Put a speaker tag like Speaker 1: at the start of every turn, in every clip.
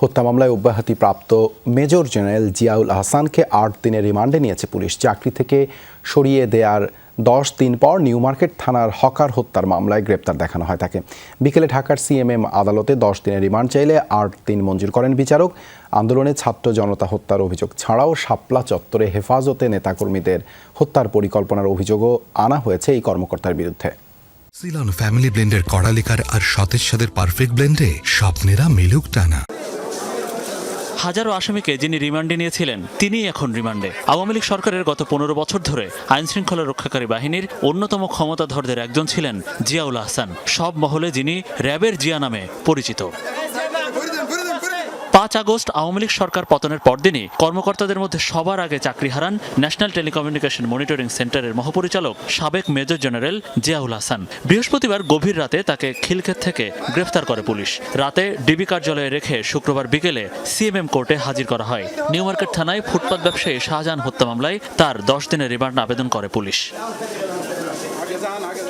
Speaker 1: হত্যা মামলায় অব্যাহতিপ্রাপ্ত মেজর জেনারেল জিয়াউল আহসানকে আট দিনের রিমান্ডে নিয়েছে পুলিশ। চাকরি থেকে সরিয়ে দেওয়ার দশ দিন পর নিউ মার্কেট থানার হকার হত্যার মামলায় গ্রেপ্তার দেখানো হয় তাকে। বিকেলে ঢাকার সিএমএম আদালতে দশ দিনের রিমান্ড চাইলে আট দিন মঞ্জুর করেন বিচারক। আন্দোলনে ছাত্র জনতা হত্যার অভিযোগ ছাড়াও শাপলা চত্বরে হেফাজতে নেতাকর্মীদের হত্যার পরিকল্পনার অভিযোগও আনা হয়েছে এই কর্মকর্তার বিরুদ্ধে।
Speaker 2: সিলন ফ্যামিলি ব্লেন্ডের কড়ালিকার আর সতেজ সাদের পারফেক্ট ব্লেন্ডে স্বপ্নেরা মিলুক টানা।
Speaker 3: হাজারো আসামিকে যিনি রিমান্ডে নিয়েছিলেন, তিনি এখন রিমান্ডে। আওয়ামী লীগ সরকারের গত পনেরো বছর ধরে আইন শৃঙ্খলা রক্ষাকারী বাহিনীর অন্যতম ক্ষমতাধরদের একজন ছিলেন জিয়াউল আহসান। সব মহলে যিনি র্যাবের জিয়া নামে পরিচিত। পাঁচ আগস্ট আওয়ামী লীগ সরকার পতনের পরদিনই কর্মকর্তাদের মধ্যে সবার আগে চাকরি হারান ন্যাশনাল টেলিকমিউনিকেশন মনিটরিং সেন্টারের মহাপরিচালক সাবেক মেজর জেনারেল জিয়াউল হাসান। বৃহস্পতিবার গভীর রাতে তাকে খিলক্ষেত থেকে গ্রেফতার করে পুলিশ। রাতে ডিবি কার্যালয়ে রেখে শুক্রবার বিকেলে সিএমএম কোর্টে হাজির করা হয়। নিউ মার্কেট থানায় ফুটপাত ব্যবসায়ী শাহজাহান হত্যা মামলায় তার দশ দিনের রিমান্ড আবেদন করে পুলিশ।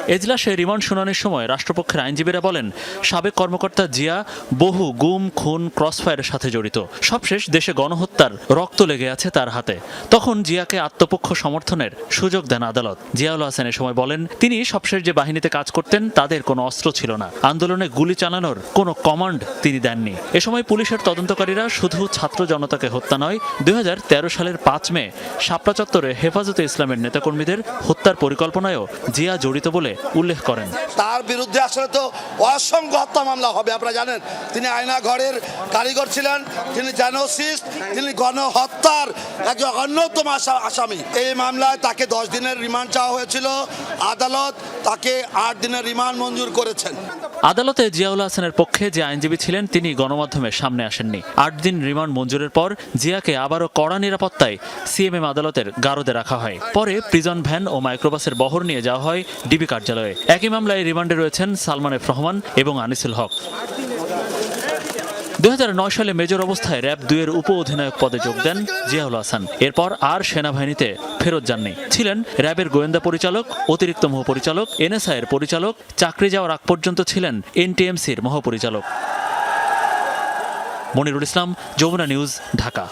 Speaker 3: এজলাসে রিমান্ড শুনানির সময় রাষ্ট্রপক্ষের আইনজীবীরা বলেন, সাবেক কর্মকর্তা জিয়া বহু গুম, খুন, ক্রসফায়ারের সাথে জড়িত। সবশেষ দেশে গণহত্যার রক্ত লেগে আছে তার হাতে। তখন জিয়াকে আত্মপক্ষ সমর্থনের সুযোগ দেন আদালত। জিয়াউল হাসান এ সময় বলেন, তিনি সবশেষ যে বাহিনীতে কাজ করতেন, তাদের কোনো অস্ত্র ছিল না। আন্দোলনে গুলি চালানোর কোনো কমান্ড তিনি দেননি। এ সময় পুলিশের তদন্তকারীরা শুধু ছাত্র জনতাকে হত্যা নয়, দুই সালের পাঁচ মে শাপলা চত্বরে হেফাজতে ইসলামের নেতাকর্মীদের হত্যার পরিকল্পনায়ও জিয়া জড়িত বলে উল্লেখ করেন।
Speaker 4: তার বিরুদ্ধে আসলে তো অসংখ্য হত্যা মামলা হবে আপনারা জানেন। তিনি আয়না ঘরের কারিগর ছিলেন তিনি জেনোসিস্ট তিনি গণহত্যার একজন অন্যতম আসামি। এই মামলায় তাকে দশ দিনের রিমান্ড চাওয়া হয়েছিল। আদালত তাকে আট দিনের রিমান্ড মঞ্জুর করেছেন।
Speaker 3: আদালতে জিয়াউল হাসানের পক্ষে যে আইনজীবী ছিলেন তিনি গণমাধ্যমের সামনে আসেননি। আট দিন রিমান্ড মঞ্জুরের পর জিয়াকে আবারও কড়া নিরাপত্তায় সিএমএম আদালতের গারদে রাখা হয়। পরে প্রিজন ভ্যান ও মাইক্রোবাসের বহর নিয়ে যাওয়া হয়। ডিবি কার্যালয়ে। একই মামলায় রিমান্ডে রয়েছেন সালমান এফ রহমান এবং আনিসুল হক। দু হাজার নয় সালে মেজর অবস্থায় র্যাব দুইয়ের উপ অধিনায়ক পদে যোগ দেন জিয়াউল হাসান। এরপর আর সেনাবাহিনীতে ফেরত যাননি। ছিলেন র্যাবের গোয়েন্দা পরিচালক, অতিরিক্ত মহাপরিচালক, এনএসআই এর পরিচালক, চাকরি যাওয়ার আগ পর্যন্ত ছিলেন এনটিএমসির মহাপরিচালক। মনিরুল ইসলাম, যমুনা নিউজ, ঢাকা।